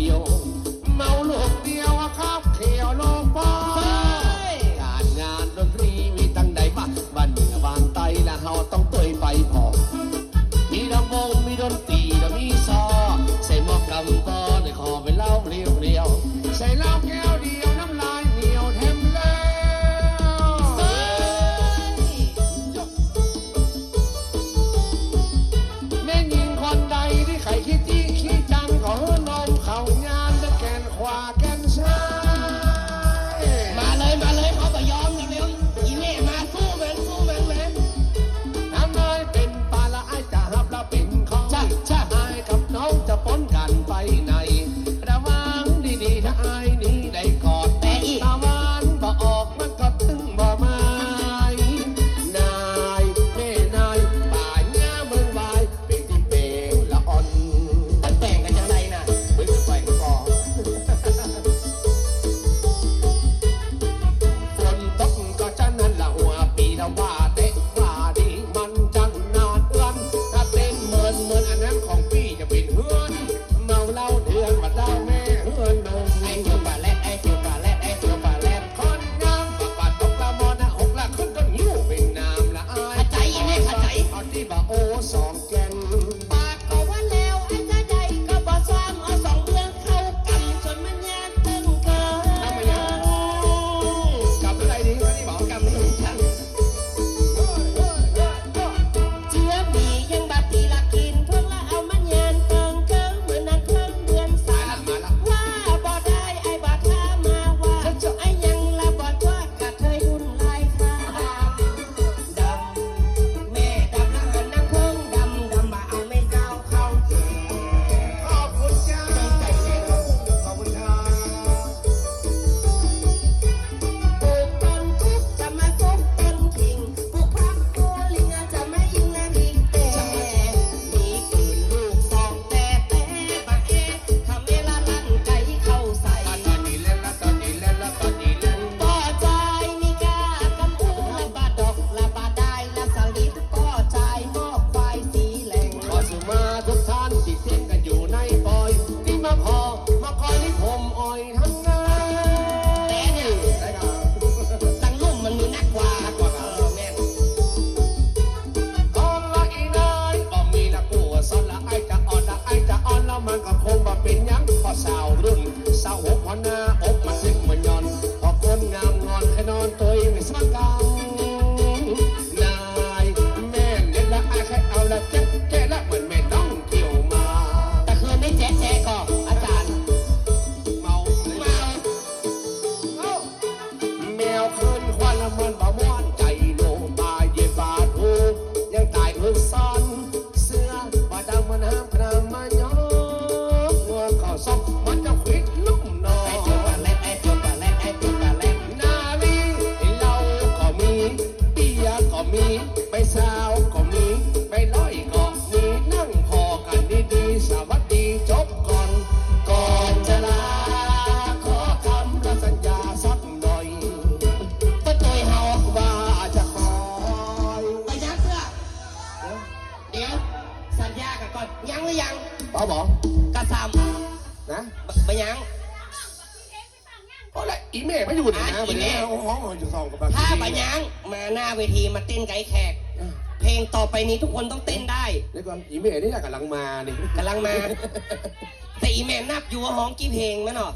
feel on ก็มี ไปสาวก็มี ไปน้อยก็มีนั่งพอกันดีดีสวัสดีจบก่อน ก่อนจะลา ขอคำรับสัญญาสักหน่อยปะตุยเฮาว่าจะคอยไปยังเสื้อเดี๋ยวสัญญากันก่อนยังหรือยังบ่าบอกกระซำนะไม่ยัง อีแม่ไม่อยู่ไหนนะวันนี้ห้องอยู่ซองกับบ้านถ้าปะยังมาหน้าเวทีมาเต้นไกด์แขก เพลงต่อไปนี้ทุกคนต้องเต้นได้เดี๋ยวก่อนอีแม่นี่กำลังมาเนี่ยกำลังมา แต่อีแม่นับอยู่ว่าห้องกี่เพลงมั้งเนาะ